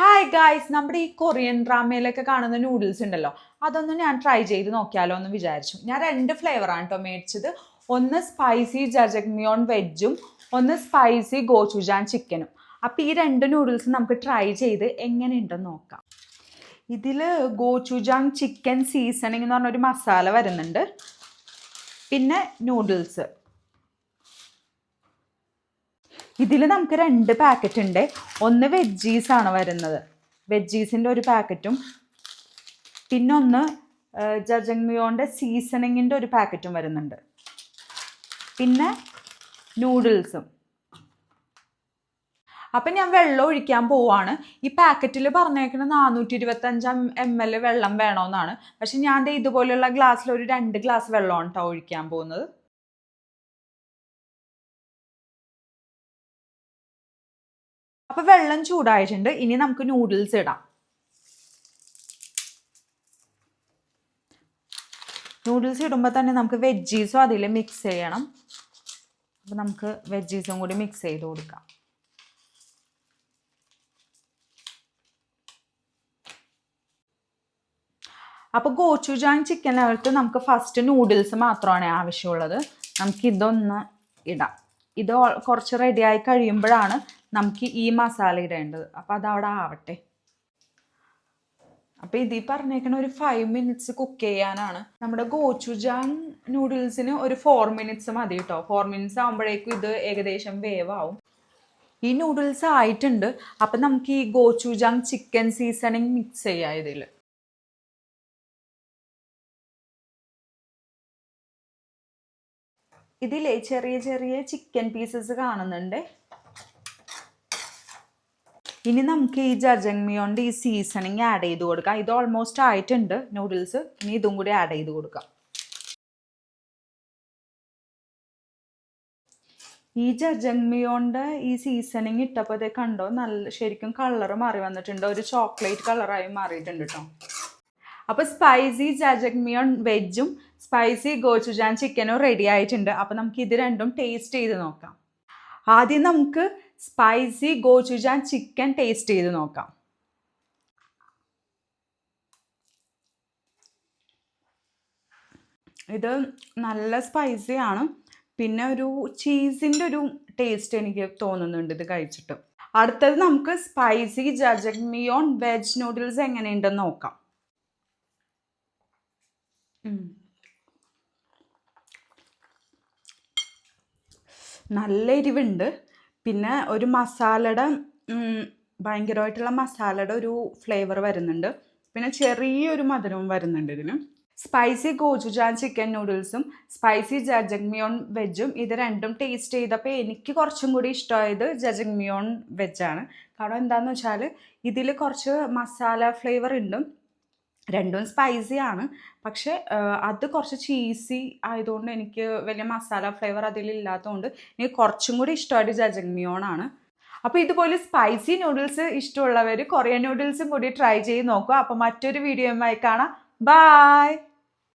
Hi guys നമ്മുടെ ഈ Korean ഡ്രാമയിലൊക്കെ കാണുന്ന നൂഡിൽസ് ഉണ്ടല്ലോ. അതൊന്ന് ഞാൻ ട്രൈ ചെയ്ത് നോക്കിയാലോ എന്ന് വിചാരിച്ചു. ഞാൻ രണ്ട് ഫ്ലേവറാണ് കേട്ടോ മേടിച്ചത്. ഒന്ന് സ്പൈസി ജജഗ്മിയോൺ വെജും ഒന്ന് സ്പൈസി ഗോചുജാൻ ചിക്കനും അപ്പോൾ ഈ രണ്ട് നൂഡിൽസ് നമുക്ക് ട്രൈ ചെയ്ത് എങ്ങനെയുണ്ടെന്ന് നോക്കാം. ഇതിൽ ഗോചുജാങ് ചിക്കൻ സീസണിങ് എന്ന് പറഞ്ഞൊരു മസാല വരുന്നുണ്ട്. പിന്നെ നൂഡിൽസ് ഇതിൽ നമുക്ക് രണ്ട് പാക്കറ്റ് ഉണ്ട് ഒന്ന് വെജീസ് ആണ് വരുന്നത്. വെജീസിന്റെ ഒരു പാക്കറ്റും പിന്നെ ഒന്ന് ജജങ്മിയോന്റെ സീസണിങ്ങിന്റെ ഒരു പാക്കറ്റും വരുന്നുണ്ട്. പിന്നെ നൂഡിൽസും അപ്പം ഞാൻ വെള്ളം ഒഴിക്കാൻ പോവാണ്. ഈ പാക്കറ്റിൽ പറഞ്ഞേക്കുന്ന നാനൂറ്റി ഇരുപത്തഞ്ച് എം എൽ വെള്ളം വേണമെന്നാണ് പക്ഷെ ഞാൻ ഇതുപോലെയുള്ള ഗ്ലാസ്സിൽ ഒരു രണ്ട് ഗ്ലാസ് വെള്ളമാണ് കേട്ടോ ഒഴിക്കാൻ പോകുന്നത്. അപ്പൊ വെള്ളം ചൂടായിട്ടുണ്ട്. ഇനി നമുക്ക് നൂഡിൽസ് ഇടാം. നൂഡിൽസ് ഇടുമ്പോൾ തന്നെ നമുക്ക് വെജീസും അതിൽ മിക്സ് ചെയ്യണം. അപ്പോൾ നമുക്ക് വെജീസും കൂടി മിക്സ് ചെയ്ത് കൊടുക്കാം. അപ്പോൾ ചിക്കൻ ചിക്കനകത്ത് നമുക്ക് ഫസ്റ്റ് നൂഡിൽസ് മാത്രമാണ് ആവശ്യമുള്ളത്. നമുക്ക് ഇതൊന്ന് ഇടാം. ഇത് കുറച്ച് റെഡിയായി കഴിയുമ്പോഴാണ് നമുക്ക് ഈ മസാല ഇടേണ്ടത്. അപ്പോൾ അതവിടെ ആവട്ടെ. അപ്പോൾ ഇതിൽ പറഞ്ഞേക്കണ ഒരു ഫൈവ് മിനിറ്റ്സ് കുക്ക് ചെയ്യാനാണ്. നമ്മുടെ ഗോച്ചുജാങ് നൂഡിൽസിന് ഒരു ഫോർ മിനിറ്റ്സ് മതി കേട്ടോ ഫോർ മിനിറ്റ്സ് ആകുമ്പോഴേക്കും ഇത് ഏകദേശം വേവാവും. ഈ നൂഡിൽസ് ആയിട്ടുണ്ട്. അപ്പം നമുക്ക് ഈ ഗോച്ചുജാങ് ചിക്കൻ സീസണിങ് മിക്സ് ചെയ്യാം ഇതിൽ ഇതിലെ ചെറിയ ചെറിയ ചിക്കൻ പീസസ് കാണുന്നുണ്ട്. ഇനി നമുക്ക് ഈ ജജങ്മിയോണ്ട് ഈ സീസണിങ് ആഡ് ചെയ്ത് കൊടുക്കാം. ഇത് ഓൾമോസ്റ്റ് ആയിട്ടുണ്ട് നൂഡിൽസ് ഇനി ഇതും കൂടി ആഡ് ചെയ്ത് കൊടുക്കാം. ഈ ജജങ്മിയോണ്ട് ഈ സീസണിങ് ഇട്ടപ്പോൾ കണ്ടോ? നല്ല ശരിക്കും കളർ മാറി വന്നിട്ടുണ്ട്. ഒരു ചോക്ലേറ്റ് കളറായി മാറിയിട്ടുണ്ട് കേട്ടോ അപ്പോൾ സ്പൈസി ജാജക്മിയോൺ വെജും സ്പൈസി ഗോച്ചുജാൻ ചിക്കനും റെഡി ആയിട്ടുണ്ട്. അപ്പോൾ നമുക്ക് ഇത് രണ്ടും ടേസ്റ്റ് ചെയ്ത് നോക്കാം. ആദ്യം നമുക്ക് സ്പൈസി ഗോചുജാൻ ചിക്കൻ ടേസ്റ്റ് ചെയ്ത് നോക്കാം. ഇത് നല്ല സ്പൈസി ആണ്. പിന്നെ ഒരു ചീസിന്റെ ഒരു ടേസ്റ്റ് എനിക്ക് തോന്നുന്നുണ്ട് ഇത് കഴിച്ചിട്ട്. അടുത്തത് നമുക്ക് സ്പൈസി ജജഗ്മിയോൺ വെജ് നൂഡിൽസ് എങ്ങനെയുണ്ടെന്ന് നോക്കാം. നല്ല എരിവുണ്ട്. പിന്നെ ഒരു മസാലയുടെ ഭയങ്കരമായിട്ടുള്ള മസാലയുടെ ഒരു ഫ്ലേവർ വരുന്നുണ്ട്. പിന്നെ ചെറിയൊരു മധുരവും വരുന്നുണ്ട് ഇതിന്. സ്പൈസി ഗോജുജാൻ ചിക്കൻ നൂഡിൽസും സ്പൈസി ജജഗ്മിയോൺ വെജും ഇത് രണ്ടും ടേസ്റ്റ് ചെയ്തപ്പോൾ എനിക്ക് കുറച്ചും കൂടി ഇഷ്ടമായത് ജജഗ്മിയോൺ വെജാണ് കാരണം എന്താണെന്ന് വെച്ചാൽ ഇതിൽ കുറച്ച് മസാല ഫ്ലേവർ ഉണ്ട്. രണ്ടും സ്പൈസി ആണ്. പക്ഷേ അത് കുറച്ച് ചീസി ആയതുകൊണ്ട് എനിക്ക് വലിയ മസാല ഫ്ലേവർ അതിലില്ലാത്തതുകൊണ്ട് എനിക്ക് കുറച്ചും കൂടി ഇഷ്ടമായിട്ട് ജജങ്മിയോണാണ് അപ്പോൾ ഇതുപോലെ സ്പൈസി നൂഡിൽസ് ഇഷ്ടമുള്ളവർ കൊറിയൻ നൂഡിൽസും കൂടി ട്രൈ ചെയ്ത് നോക്കുക. അപ്പോൾ മറ്റൊരു വീഡിയോയുമായി കാണാം. ബായ്